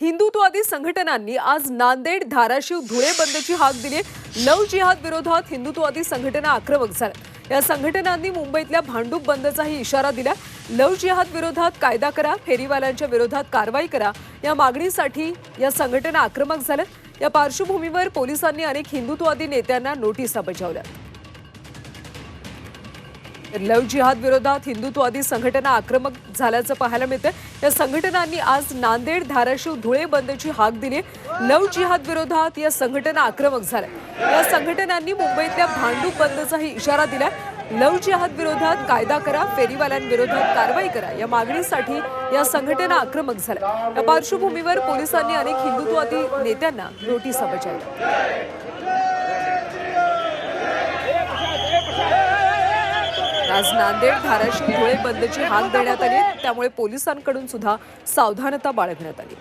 हिंदुत्ववादी संघटनांनी आज नांदेड धाराशिव धुळे बंदची हाक दिली. लव जिहाद विरोधात हिंदुत्ववादी संघटना आक्रमक झाल्या. या संघटनांनी मुंबईतल्या भांडूप बंदचाही इशारा दिला. लव जिहाद विरोधात कायदा करा फेरीवाल्यांच्या विरोधात कारवाई करा. या मागणीसाठी या संघटना आक्रमक झाल्या. या पार्श्वभूमीवर पोलिसांनी अनेक हिंदुत्ववादी नेत्यांना नोटिसा बजावल्या. लव जिहाद विरोधात हिंदुत्ववादी संघटना आक्रमक झाल्याचं पाहायला मिळतं या संघटनांनी आज नांदेड धाराशिव धुळे बंदची हाक दिली लव जिहाद विरोधात या संघटना आक्रमक झाल्या. या संघटनांनी मुंबईतल्या भांडूप बंदचाही इशारा दिला लव जिहाद विरोधात कायदा करा फेरीवाल्यांविरोधात कारवाई करा. या मागणीसाठी या संघटना आक्रमक झाल्या. या पार्श्वभूमीवर पोलिसांनी अनेक हिंदुत्ववादी नेत्यांना नोटिसा बजावल्या आज नांदेड धाराशिव धुळे बंदची हाक देण्यात आली. त्यामुळे पोलिसांकडून सुद्धा सावधानता बाळगण्यात आली.